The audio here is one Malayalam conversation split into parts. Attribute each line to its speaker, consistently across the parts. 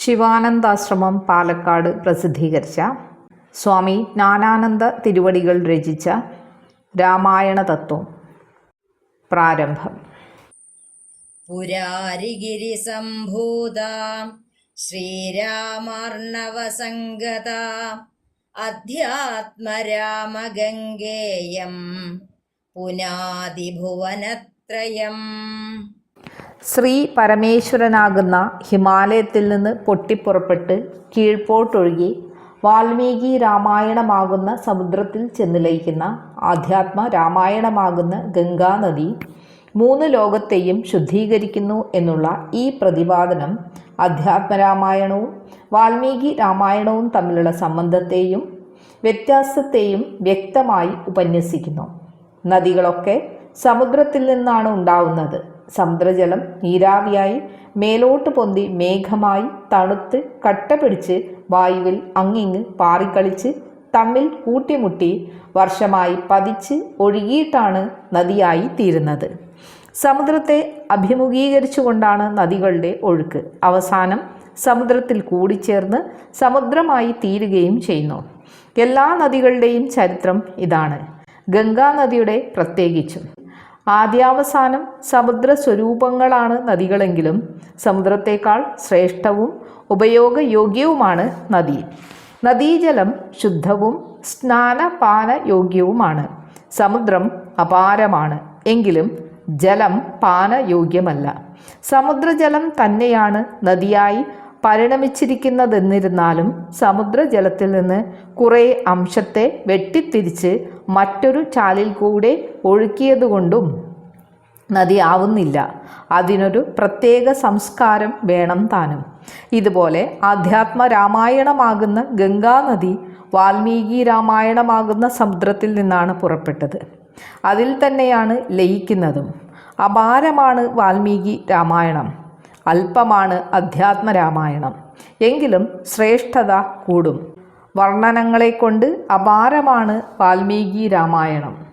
Speaker 1: ശിവാനന്ദാശ്രമം പാലക്കാട് പ്രസിദ്ധീകരിച്ച സ്വാമി നാനാനന്ദ തിരുവടികൾ രചിച്ച രാമായണ തത്വം പ്രാരംഭം.
Speaker 2: പുരാരിഗിരി സംഭൂതാം ശ്രീരാമാർണവസംഗത അധ്യാത്മരാമഗംഗേയം പുനാതിഭുവനത്രയം.
Speaker 1: ശ്രീ പരമേശ്വരനാകുന്ന ഹിമാലയത്തിൽ നിന്ന് പൊട്ടിപ്പുറപ്പെട്ട് കീഴ്പോട്ടൊഴുകി വാൽമീകി രാമായണമാകുന്ന സമുദ്രത്തിൽ ചെന്ന് ലയിക്കുന്ന ആധ്യാത്മ രാമായണമാകുന്ന ഗംഗാനദി മൂന്ന് ലോകത്തെയും ശുദ്ധീകരിക്കുന്നു എന്നുള്ള ഈ പ്രതിപാദനം അധ്യാത്മരാമായണവും വാൽമീകി രാമായണവും തമ്മിലുള്ള സംബന്ധത്തെയും വ്യത്യാസത്തെയും വ്യക്തമായി ഉപന്യസിക്കുന്നു. നദികളൊക്കെ സമുദ്രത്തിൽ നിന്നാണ് ഉണ്ടാവുന്നത്. സമുദ്രജലം നീരാവിയായി മേലോട്ട് പൊന്തി മേഘമായി തണുത്ത് കട്ട പിടിച്ച് വായുവിൽ അങ്ങിങ്ങ് പാറിക്കളിച്ച് തമ്മിൽ കൂട്ടിമുട്ടി വർഷമായി പതിച്ച് ഒഴുകിയിട്ടാണ് നദിയായി തീരുന്നത്. സമുദ്രത്തെ അഭിമുഖീകരിച്ചുകൊണ്ടാണ് നദികളുടെ ഒഴുക്ക്. അവസാനം സമുദ്രത്തിൽ കൂടിച്ചേർന്ന് സമുദ്രമായി തീരുകയും ചെയ്യുന്നു. എല്ലാ നദികളുടെയും ചരിത്രം ഇതാണ്. ഗംഗാനദിയുടെ പ്രത്യേകിച്ചും. ആദ്യാവസാനം സമുദ്ര സ്വരൂപങ്ങളാണ് നദികളെങ്കിലും സമുദ്രത്തേക്കാൾ ശ്രേഷ്ഠവും ഉപയോഗയോഗ്യവുമാണ് നദി. നദീജലം ശുദ്ധവും സ്നാനപാന യോഗ്യവുമാണ് സമുദ്രം അപാരമാണ്. എങ്കിലും ജലം പാനയോഗ്യമല്ല. സമുദ്രജലം തന്നെയാണ് നദിയായി പരിണമിച്ചിരിക്കുന്നതെന്നിരുന്നാലും സമുദ്രജലത്തിൽ നിന്ന് കുറേ അംശത്തെ വെട്ടിത്തിരിച്ച് മറ്റൊരു ചാലിൽ കൂടെ ഒഴുക്കിയതുകൊണ്ടും നദി ആവുന്നില്ല അതിനൊരു പ്രത്യേക സംസ്കാരം വേണം താനും. ഇതുപോലെ ആധ്യാത്മ രാമായണമാകുന്ന ഗംഗാനദി വാൽമീകി രാമായണമാകുന്ന സമുദ്രത്തിൽ നിന്നാണ് പുറപ്പെട്ടത്. അതിൽ തന്നെയാണ് ലയിക്കുന്നതും. അപാരമാണ് വാൽമീകി രാമായണം. അല്പമാണ് അധ്യാത്മരാമായണം. എങ്കിലും ശ്രേഷ്ഠത കൂടും. വർണനങ്ങളെ കൊണ്ട് അപാരമാണ് വാൽമീകി രാമായണം.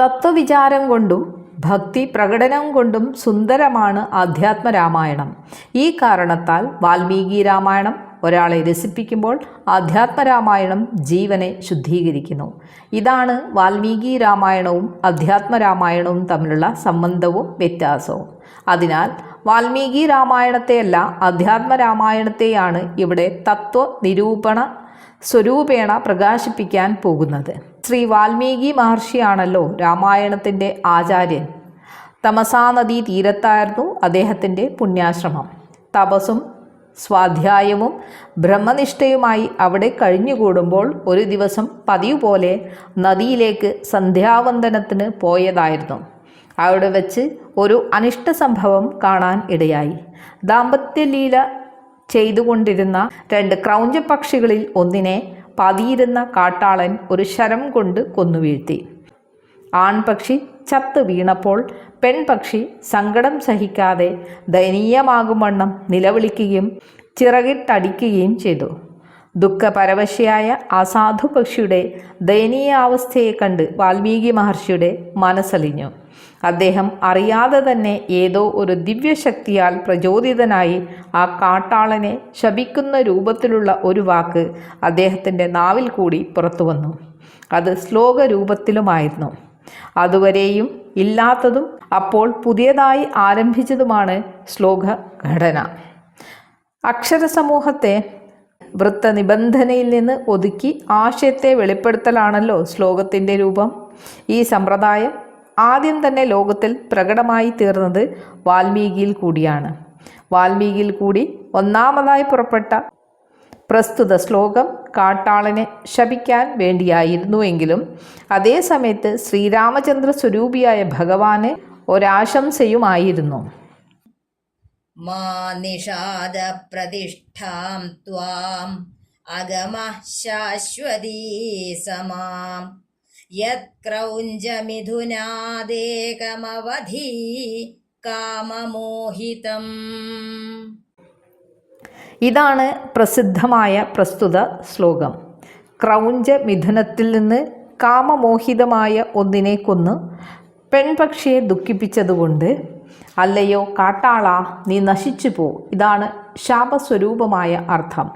Speaker 1: തത്വവിചാരം കൊണ്ടും ഭക്തി പ്രകടനം കൊണ്ടും സുന്ദരമാണ് ആധ്യാത്മരാമായണം. ഈ കാരണത്താൽ വാൽമീകി രാമായണം ഒരാളെ രസിപ്പിക്കുമ്പോൾ അധ്യാത്മരാമായണം ജീവനെ ശുദ്ധീകരിക്കുന്നു. ഇതാണ് വാൽമീകി രാമായണവും അധ്യാത്മരാമായണവും തമ്മിലുള്ള സംബന്ധവും വ്യത്യാസവും. അതിനാൽ വാൽമീകി രാമായണത്തെയല്ല അധ്യാത്മരാമായണത്തെയാണ് ഇവിടെ തത്വ നിരൂപണ സ്വരൂപേണ പ്രകാശിപ്പിക്കാൻ പോകുന്നത്. ശ്രീ വാൽമീകി മഹർഷിയാണല്ലോ രാമായണത്തിന്റെ ആചാര്യൻ. തമസാ നദീ തീരത്തായിരുന്നു അദ്ദേഹത്തിന്റെ പുണ്യാശ്രമം. തപസ്സും സ്വാധ്യായവും ബ്രഹ്മനിഷ്ഠയുമായി അവിടെ കഴിഞ്ഞുകൂടുമ്പോൾ ഒരു ദിവസം പതിവ് പോലെ നദിയിലേക്ക് സന്ധ്യാവന്ദനത്തിന് പോയതായിരുന്നു. അവിടെ വെച്ച് ഒരു അനിഷ്ട സംഭവം കാണാൻ ഇടയായി. ദാമ്പത്യലീല ചെയ്തുകൊണ്ടിരുന്ന രണ്ട് ക്രൗഞ്ച പക്ഷികളിൽ ഒന്നിനെ പതിയിരുന്ന കാട്ടാളൻ ഒരു ശരം കൊണ്ട് കൊന്നുവീഴ്ത്തി ആൺപക്ഷി ചത്ത് വീണപ്പോൾ പെൺപക്ഷി സങ്കടം സഹിക്കാതെ ദയനീയമാകുമണ്ണം നിലവിളിക്കുകയും ചിറകിട്ടടിക്കുകയും ചെയ്തു. ദുഃഖപരവശയായ ആ സാധു പക്ഷിയുടെ ദയനീയാവസ്ഥയെ കണ്ട് വാൽമീകി മഹർഷിയുടെ മനസ്സലിഞ്ഞു. അദ്ദേഹം അറിയാതെ തന്നെ ഏതോ ഒരു ദിവ്യശക്തിയാൽ പ്രചോദിതനായി ആ കാട്ടാളനെ ശപിക്കുന്ന രൂപത്തിലുള്ള ഒരു വാക്ക് അദ്ദേഹത്തിന്റെ നാവിൽ കൂടി പുറത്തു വന്നു. അത് ശ്ലോക രൂപത്തിലുമായിരുന്നു അതുവരെയും ഇല്ലാത്തതും അപ്പോൾ പുതിയതായി ആരംഭിച്ചതുമാണ് ശ്ലോക ഘടന. അക്ഷരസമൂഹത്തെ വൃത്തനിബന്ധനയിൽ നിന്ന് ഒതുക്കി ആശയത്തെ വെളിപ്പെടുത്തലാണല്ലോ ശ്ലോകത്തിന്റെ രൂപം. ഈ സമ്പ്രദായം ആദ്യം തന്നെ ലോകത്തിൽ പ്രകടമായി തീർന്നത് വാൽമീകിയിൽ കൂടിയാണ്. വാൽമീകിയിൽ കൂടി ഒന്നാമതായി പുറപ്പെട്ട പ്രസ്തുത ശ്ലോകം കാട്ടാളനെ ശപിക്കാൻ വേണ്ടിയായിരുന്നുവെങ്കിലും അതേ സമയത്ത് ശ്രീരാമചന്ദ്ര സ്വരൂപിയായ ഭഗവാന് ഒരാശംസയുമായിരുന്നു.
Speaker 2: മാ നിഷാദ പ്രതിഷ്ഠാം ത്വാം അഗമ ശാശ്വതീ സമാം. യത്ക്രൗഞ്ചമിഥുനാദേകമവധി കാമമോഹിതം.
Speaker 1: ഇതാണ് പ്രസിദ്ധമായ പ്രസ്തുത ശ്ലോകം. ക്രൗഞ്ച മിഥുനത്തിൽ നിന്ന് കാമമോഹിതമായ ഒന്നിനെ കൊന്ന് പെൺപക്ഷിയെ ദുഃഖിപ്പിച്ചതുകൊണ്ട് അല്ലയോ കാട്ടാള നീ നശിച്ചു പോ. ഇതാണ് ശാപസ്വരൂപമായ അർത്ഥം.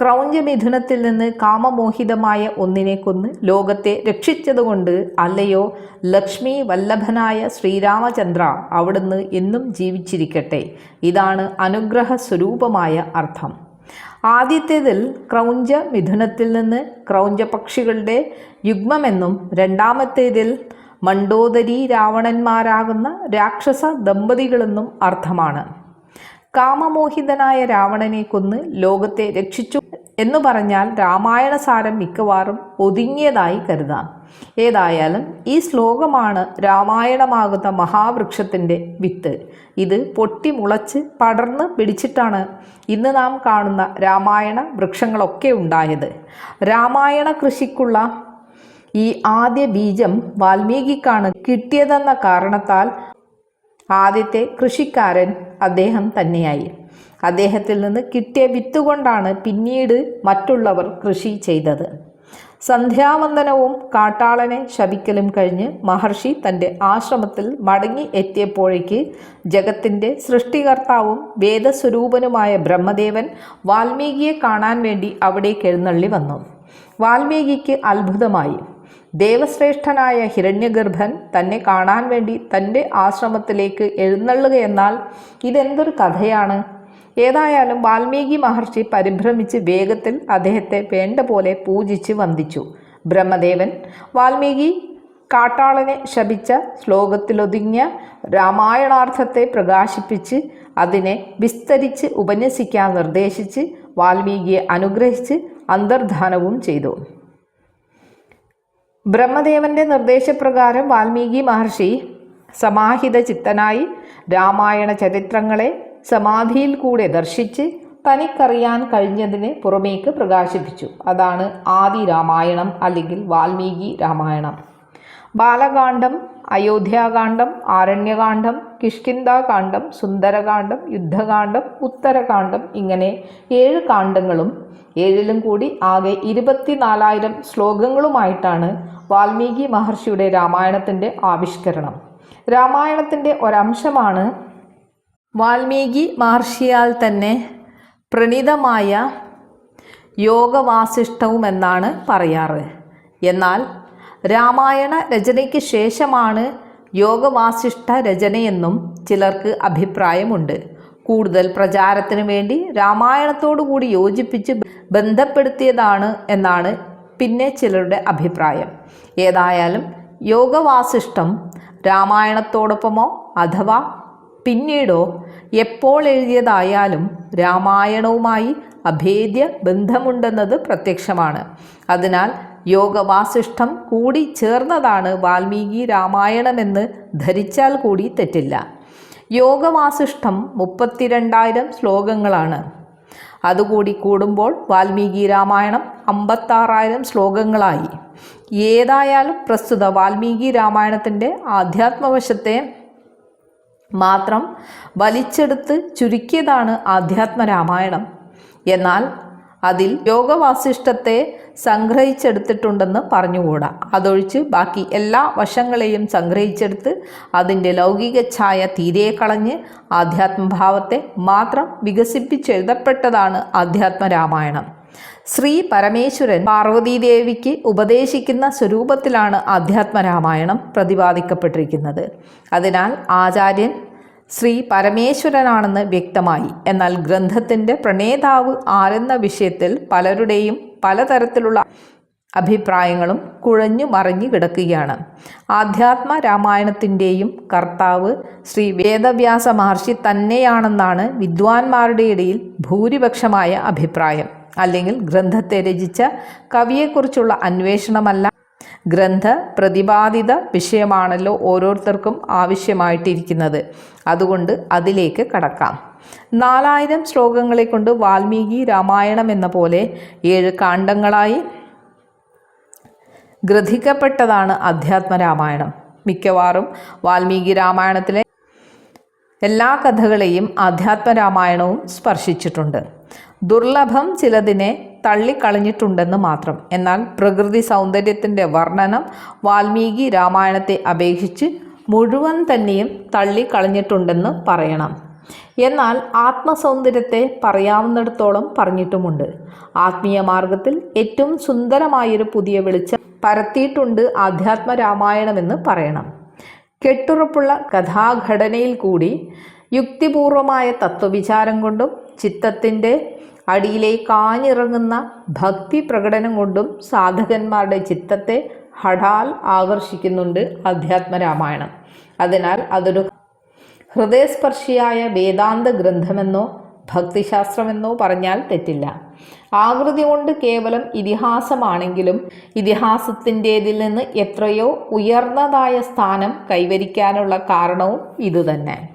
Speaker 1: ക്രൗഞ്ചമിഥുനത്തിൽ നിന്ന് കാമമോഹിതമായ ഒന്നിനെ കൊന്ന് ലോകത്തെ രക്ഷിച്ചതുകൊണ്ട് അല്ലയോ ലക്ഷ്മി വല്ലഭനായ ശ്രീരാമചന്ദ്ര അവിടുന്ന് എന്നും ജീവിച്ചിരിക്കട്ടെ. ഇതാണ് അനുഗ്രഹ സ്വരൂപമായ അർത്ഥം. ആദ്യത്തേതിൽ ക്രൗഞ്ച മിഥുനത്തിൽ നിന്ന് ക്രൗഞ്ച പക്ഷികളുടെ യുഗ്മമെന്നും രണ്ടാമത്തേതിൽ മണ്ടോദരി രാവണന്മാരാകുന്ന രാക്ഷസ ദമ്പതികളെന്നും അർത്ഥമാണ്. കാമമോഹിതനായ രാവണനെ കൊന്ന് ലോകത്തെ രക്ഷിച്ചു എന്ന് പറഞ്ഞാൽ രാമായണ സാരം മിക്കവാറും ഒതുങ്ങിയതായി കരുതാം. ഏതായാലും ഈ ശ്ലോകമാണ് രാമായണമാകുന്ന മഹാവൃക്ഷത്തിന്റെ വിത്ത്. ഇത് പൊട്ടിമുളച്ച് പടർന്ന് പിടിച്ചിട്ടാണ് ഇന്ന് നാം കാണുന്ന രാമായണ വൃക്ഷങ്ങളൊക്കെ ഉണ്ടായത്. രാമായണ കൃഷിക്കുള്ള ഈ ആദ്യ ബീജം വാൽമീകിക്കാണ് കിട്ടിയതെന്ന കാരണത്താൽ ആദ്യത്തെ കൃഷിക്കാരൻ അദ്ദേഹം തന്നെയായി. അദ്ദേഹത്തിൽ നിന്ന് കിട്ടിയ വിത്ത് കൊണ്ടാണ് പിന്നീട് മറ്റുള്ളവർ കൃഷി ചെയ്തത്. സന്ധ്യാവന്ദനവും കാട്ടാളനെ ശപിക്കലും കഴിഞ്ഞ് മഹർഷി തന്റെ ആശ്രമത്തിൽ മടങ്ങി എത്തിയപ്പോഴേക്ക് ജഗത്തിന്റെ സൃഷ്ടികർത്താവും വേദസ്വരൂപനുമായ ബ്രഹ്മദേവൻ വാൽമീകിയെ കാണാൻ വേണ്ടി അവിടേക്ക് എഴുന്നള്ളി വന്നു. വാൽമീകിക്ക് അത്ഭുതമായി. ദേവശ്രേഷ്ഠനായ ഹിരണ്യഗർഭൻ തന്നെ കാണാൻ വേണ്ടി തന്റെ ആശ്രമത്തിലേക്ക് എഴുന്നള്ളുകയെന്നാൽ ഇതെന്തൊരു കഥയാണ്? ഏതായാലും വാൽമീകി മഹർഷി പരിഭ്രമിച്ച് വേഗത്തിൽ അദ്ദേഹത്തെ വേണ്ട പോലെ പൂജിച്ച് വന്ദിച്ചു. ബ്രഹ്മദേവൻ വാൽമീകി കാട്ടാളനെ ശപിച്ച ശ്ലോകത്തിലൊതുങ്ങിയ രാമായണാർത്ഥത്തെ പ്രകാശിപ്പിച്ച് അതിനെ വിസ്തരിച്ച് ഉപന്യസിക്കാൻ നിർദ്ദേശിച്ച് വാൽമീകിയെ അനുഗ്രഹിച്ച് അന്തർധാനവും ചെയ്തു. ബ്രഹ്മദേവന്റെ നിർദ്ദേശപ്രകാരം വാൽമീകി മഹർഷി സമാഹിത ചിത്തനായി രാമായണ ചരിത്രങ്ങളെ സമാധിയിൽ കൂടെ ദർശിച്ച് തനിക്കറിയാൻ കഴിഞ്ഞതിനെ പുറമേക്ക് പ്രകാശിപ്പിച്ചു. അതാണ് ആദി രാമായണം അല്ലെങ്കിൽ വാൽമീകി രാമായണം. ബാലകാന്ഡം അയോധ്യാകാന്ഡം ആരണ്യകാന്ഡം കിഷ്കിന്താകാന്ഡം സുന്ദരകാന്ഡം യുദ്ധകാന്ഡം ഉത്തരകാന്ഡം ഇങ്ങനെ ഏഴ് കാണ്ഡങ്ങളും ഏഴിലും കൂടി ആകെ ഇരുപത്തിനാലായിരം ശ്ലോകങ്ങളുമായിട്ടാണ് വാൽമീകി മഹർഷിയുടെ രാമായണത്തിന്റെ ആവിഷ്കരണം. രാമായണത്തിന്റെ ഒരംശമാണ് വാൽമീകി മഹർഷിയാൽ തന്നെ പ്രണീതമായ യോഗവാസിഷ്ടവുമെന്നാണ് പറയാറ്. എന്നാൽ രാമായണ രചനയ്ക്ക് ശേഷമാണ് യോഗവാസിഷ്ഠ രചനയെന്നും ചിലർക്ക് അഭിപ്രായമുണ്ട്. കൂടുതൽ പ്രചാരത്തിന് വേണ്ടി രാമായണത്തോടുകൂടി യോജിപ്പിച്ച് ബന്ധപ്പെടുത്തിയതാണ് എന്നാണ് പിന്നെ ചിലരുടെ അഭിപ്രായം. ഏതായാലും യോഗവാസിഷ്ടം രാമായണത്തോടൊപ്പമോ അഥവാ പിന്നീടോ എപ്പോൾ എഴുതിയതായാലും രാമായണവുമായി അഭേദ്യ ബന്ധമുണ്ടെന്നത് പ്രത്യക്ഷമാണ്. അതിനാൽ യോഗവാസിഷ്ടം കൂടി ചേർന്നതാണ് വാൽമീകി രാമായണമെന്ന് ധരിച്ചാൽ കൂടി തെറ്റില്ല. യോഗവാസിഷ്ടം മുപ്പത്തിരണ്ടായിരം ശ്ലോകങ്ങളാണ്. അതുകൂടി കൂടുമ്പോൾ വാൽമീകി രാമായണം അമ്പത്താറായിരം ശ്ലോകങ്ങളായി. ഏതായാലും പ്രസ്തുത വാൽമീകി രാമായണത്തിന്റെ ആധ്യാത്മവശത്തെ മാത്രം വലിച്ചെടുത്ത് ചുരുക്കിയതാണ് ആധ്യാത്മരാമായണം. എന്നാൽ അതിൽ യോഗവാസിഷ്ടത്തെ സംഗ്രഹിച്ചെടുത്തിട്ടുണ്ടെന്ന് പറഞ്ഞുകൂടാ. അതൊഴിച്ച് ബാക്കി എല്ലാ വശങ്ങളെയും സംഗ്രഹിച്ചെടുത്ത് അതിന്റെ ലൗകിക ഛായ തീരെ കളഞ്ഞ് ആധ്യാത്മഭാവത്തെ മാത്രം വികസിപ്പിച്ചെഴുതപ്പെട്ടതാണ് ആധ്യാത്മരാമായണം. ശ്രീ പരമേശ്വരൻ പാർവതീദേവിക്ക് ഉപദേശിക്കുന്ന സ്വരൂപത്തിലാണ് ആധ്യാത്മരാമായണം പ്രതിപാദിക്കപ്പെട്ടിരിക്കുന്നത്. അതിനാൽ ആചാര്യൻ ശ്രീ പരമേശ്വരനാണെന്ന് വ്യക്തമായി. എന്നാൽ ഗ്രന്ഥത്തിന്റെ പ്രണേതാവ് ആരെന്ന വിഷയത്തിൽ പലരുടെയും പലതരത്തിലുള്ള അഭിപ്രായങ്ങളും കുഴഞ്ഞു മറിഞ്ഞു കിടക്കുകയാണ്. ആധ്യാത്മ രാമായണത്തിന്റെയും കർത്താവ് ശ്രീ വേദവ്യാസ മഹർഷി തന്നെയാണെന്നാണ് വിദ്വാൻമാരുടെ ഇടയിൽ ഭൂരിപക്ഷമായ അഭിപ്രായം. അല്ലെങ്കിൽ ഗ്രന്ഥത്തെ രചിച്ച കവിയെക്കുറിച്ചുള്ള അന്വേഷണമല്ല ഗ്രന്ഥ പ്രതിപാദിത വിഷയമാണല്ലോ ഓരോരുത്തർക്കും ആവശ്യമായിട്ടിരിക്കുന്നത്. അതുകൊണ്ട് അതിലേക്ക് കടക്കാം. നാലായിരം ശ്ലോകങ്ങളെ കൊണ്ട് വാൽമീകി രാമായണം എന്ന പോലെ ഏഴ് കാണ്ഡങ്ങളായി ഗ്രഥിക്കപ്പെട്ടതാണ് അധ്യാത്മരാമായണം. മിക്കവാറും വാൽമീകി രാമായണത്തിലെ എല്ലാ കഥകളെയും ആധ്യാത്മരാമായണവും സ്പർശിച്ചിട്ടുണ്ട്. ദുർലഭം ചിലതിനെ തള്ളിക്കളഞ്ഞിട്ടുണ്ടെന്ന് മാത്രം. എന്നാൽ പ്രകൃതി സൗന്ദര്യത്തിന്റെ വർണനം വാൽമീകി രാമായണത്തെ അപേക്ഷിച്ച് മുഴുവൻ തന്നെയും തള്ളിക്കളഞ്ഞിട്ടുണ്ടെന്ന് പറയണം. എന്നാൽ ആത്മസൗന്ദര്യത്തെ പറയാവുന്നിടത്തോളം പറഞ്ഞിട്ടുമുണ്ട്. ആത്മീയ മാർഗത്തിൽ ഏറ്റവും സുന്ദരമായൊരു പുതിയ വെളിച്ചം പരത്തിയിട്ടുണ്ട് ആധ്യാത്മ രാമായണമെന്ന് പറയണം. കെട്ടുറപ്പുള്ള കഥാഘടനയിൽ കൂടി യുക്തിപൂർവമായ തത്വവിചാരം കൊണ്ടും ചിത്തത്തിന്റെ അടിയിലേക്ക് ആഞ്ഞിറങ്ങുന്ന ഭക്തി പ്രകടനം കൊണ്ടും സാധകന്മാരുടെ ചിത്തത്തെ ഹഠാൽ ആകർഷിക്കുന്നുണ്ട് അധ്യാത്മരാമായണം. അതിനാൽ അതൊരു ഹൃദയസ്പർശിയായ വേദാന്ത ഗ്രന്ഥമെന്നോ ഭക്തിശാസ്ത്രമെന്നോ പറഞ്ഞാൽ തെറ്റില്ല. ആകൃതി കൊണ്ട് കേവലം ഇതിഹാസമാണെങ്കിലും ഇതിഹാസത്തിന്റെതിൽ നിന്ന് എത്രയോ ഉയർന്നതായ സ്ഥാനം കൈവരിക്കാനുള്ള കാരണവും ഇതുതന്നെ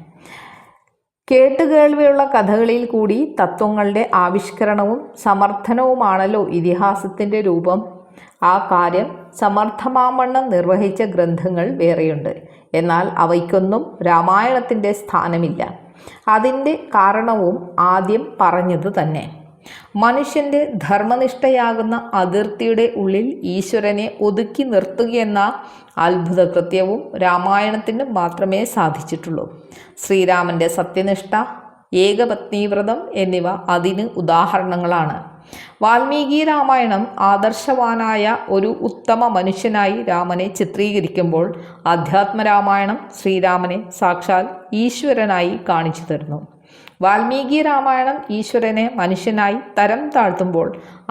Speaker 1: കേട്ടുകേൾവിയുള്ള കഥകളിൽ കൂടി തത്വങ്ങളുടെ ആവിഷ്കരണവും സമർത്ഥനവുമാണല്ലോ ഇതിഹാസത്തിന്റെ രൂപം. ആ കാര്യം സമർത്ഥമാമണ്ണം നിർവഹിച്ച ഗ്രന്ഥങ്ങൾ വേറെയുണ്ട്. എന്നാൽ അവയ്ക്കൊന്നും രാമായണത്തിന്റെ സ്ഥാനമില്ല. അതിന്റെ കാരണവും ആദ്യം പറഞ്ഞത് തന്നെ. മനുഷ്യന്റെ ധർമ്മനിഷ്ഠയാകുന്ന അതിർത്തിയുടെ ഉള്ളിൽ ഈശ്വരനെ ഒതുക്കി നിർത്തുകയെന്ന അത്ഭുത കൃത്യവും രാമായണത്തിന് മാത്രമേ സാധിച്ചിട്ടുള്ളൂ. ശ്രീരാമന്റെ സത്യനിഷ്ഠ ഏകപത്നീവ്രതം എന്നിവ അതിന് ഉദാഹരണങ്ങളാണ്. വാൽമീകി രാമായണം ആദർശവാനായ ഒരു ഉത്തമ മനുഷ്യനായി രാമനെ ചിത്രീകരിക്കുമ്പോൾ അധ്യാത്മരാമായണം ശ്രീരാമനെ സാക്ഷാൽ ഈശ്വരനായി കാണിച്ചു തരുന്നു. വാൽമീകി രാമായണം ഈശ്വരനെ മനുഷ്യനായി തരം താഴ്ത്തുമ്പോൾ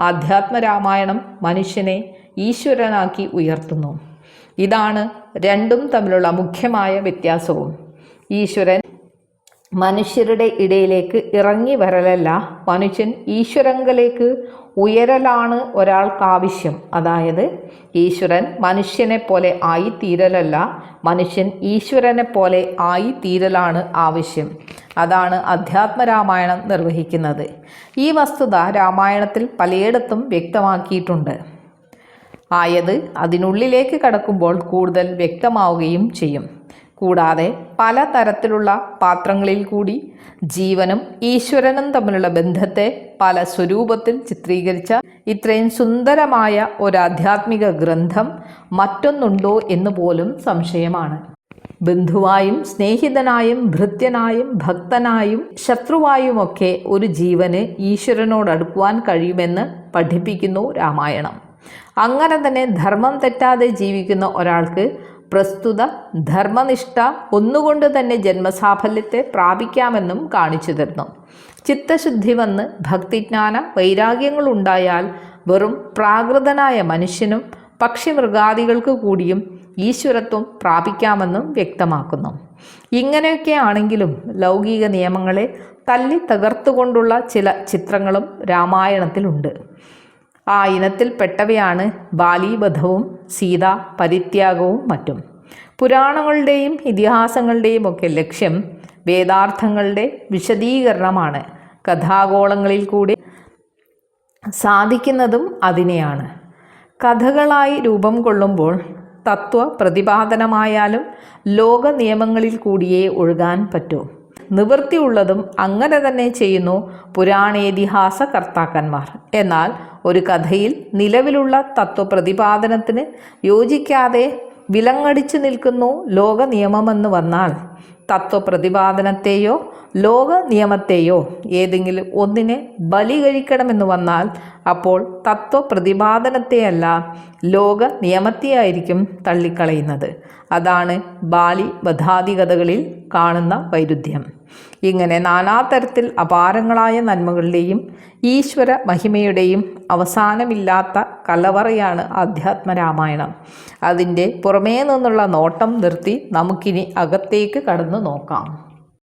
Speaker 1: ആധ്യാത്മരാമായണം മനുഷ്യനെ ഈശ്വരനാക്കി ഉയർത്തുന്നു. ഇതാണ് രണ്ടും തമ്മിലുള്ള മുഖ്യമായ വ്യത്യാസവും. ഈശ്വരൻ മനുഷ്യരുടെ ഇടയിലേക്ക് ഇറങ്ങി വരലല്ല. മനുഷ്യൻ ഈശ്വരങ്കലേക്ക് ഉയരലാണ് ഒരാൾക്ക് ആവശ്യം. അതായത് ഈശ്വരൻ മനുഷ്യനെ പോലെ ആയിത്തീരലല്ല. മനുഷ്യൻ ഈശ്വരനെ പോലെ ആയിത്തീരലാണ് ആവശ്യം. അതാണ് അധ്യാത്മരാമായണം നിർവഹിക്കുന്നത്. ഈ വസ്തുത രാമായണത്തിൽ പലയിടത്തും വ്യക്തമാക്കിയിട്ടുണ്ട്. ആയത് അതിനുള്ളിലേക്ക് കടക്കുമ്പോൾ കൂടുതൽ വ്യക്തമാവുകയും ചെയ്യും. കൂടാതെ പല തരത്തിലുള്ള പാത്രങ്ങളിൽ കൂടി ജീവനും ഈശ്വരനും തമ്മിലുള്ള ബന്ധത്തെ പല സ്വരൂപത്തിൽ ചിത്രീകരിച്ച ഇത്രയും സുന്ദരമായ ഒരു ആധ്യാത്മിക ഗ്രന്ഥം മറ്റൊന്നുണ്ടോ എന്ന് പോലും സംശയമാണ്. ബന്ധുവായും സ്നേഹിതനായും ഭൃത്യനായും ഭക്തനായും ശത്രുവായുമൊക്കെ ഒരു ജീവന് ഈശ്വരനോട് അടുക്കുവാൻ കഴിയുമെന്ന് പഠിപ്പിക്കുന്നു രാമായണം. അങ്ങനെ തന്നെ ധർമ്മം തെറ്റാതെ ജീവിക്കുന്ന ഒരാൾക്ക് പ്രസ്തുത ധർമ്മനിഷ്ഠ ഒന്നുകൊണ്ട് തന്നെ ജന്മസാഫല്യത്തെ പ്രാപിക്കാമെന്നും കാണിച്ചു തരുന്നു ചിത്തശുദ്ധി വന്ന് ഭക്തിജ്ഞാന വൈരാഗ്യങ്ങളുണ്ടായാൽ വെറും പ്രാകൃതനായ മനുഷ്യനും പക്ഷിമൃഗാദികൾക്ക് കൂടിയും ഈശ്വരത്വം പ്രാപിക്കാമെന്നും വ്യക്തമാക്കുന്നു. ഇങ്ങനെയൊക്കെ ആണെങ്കിലും ലൗകിക നിയമങ്ങളെ തല്ലി തകർത്തുകൊണ്ടുള്ള ചില ചിത്രങ്ങളും രാമായണത്തിലുണ്ട്. ആ ഇനത്തിൽപ്പെട്ടവയാണ് ബാലീബധവും സീത പരിത്യാഗവും മറ്റും. പുരാണങ്ങളുടെയും ഇതിഹാസങ്ങളുടെയും ഒക്കെ ലക്ഷ്യം വേദാർത്ഥങ്ങളുടെ വിശദീകരണമാണ്. കഥാഗോളങ്ങളിൽ കൂടി സാധിക്കുന്നതും അതിനെയാണ്. കഥകളായി രൂപം കൊള്ളുമ്പോൾ തത്വ പ്രതിപാദനമായാലും ലോക നിയമങ്ങളിൽ കൂടിയേ ഒഴുകാൻ പറ്റൂ. നിവൃത്തിയുള്ളതും അങ്ങനെ തന്നെ ചെയ്യുന്നു പുരാണേതിഹാസ കർത്താക്കന്മാർ എന്നാൽ ഒരു കഥയിൽ നിലവിലുള്ള തത്വപ്രതിപാദനത്തിന് യോജിക്കാതെ വിലങ്ങടിച്ചു നിൽക്കുന്നു ലോക നിയമമെന്ന് വന്നാൽ തത്വപ്രതിപാദനത്തെയോ ലോക നിയമത്തെയോ ഏതെങ്കിലും ഒന്നിനെ ബലി കഴിക്കണമെന്ന് വന്നാൽ അപ്പോൾ തത്വപ്രതിപാദനത്തെയല്ല ലോക നിയമത്തെയായിരിക്കും തള്ളിക്കളയുന്നത്. അതാണ് ബാലി ബധാതി കഥകളിൽ കാണുന്ന വൈരുദ്ധ്യം. ഇങ്ങനെ നാനാതരത്തിൽ അപാരങ്ങളായ നന്മകളുടെയും ഈശ്വര മഹിമയുടെയും അവസാനമില്ലാത്ത കലവറയാണ് അധ്യാത്മരാമായണം അതിന്റെ പുറമേ നിന്നുള്ള നോട്ടം നിർത്തി നമുക്കിനി അകത്തേക്ക് കടന്നു നോക്കാം.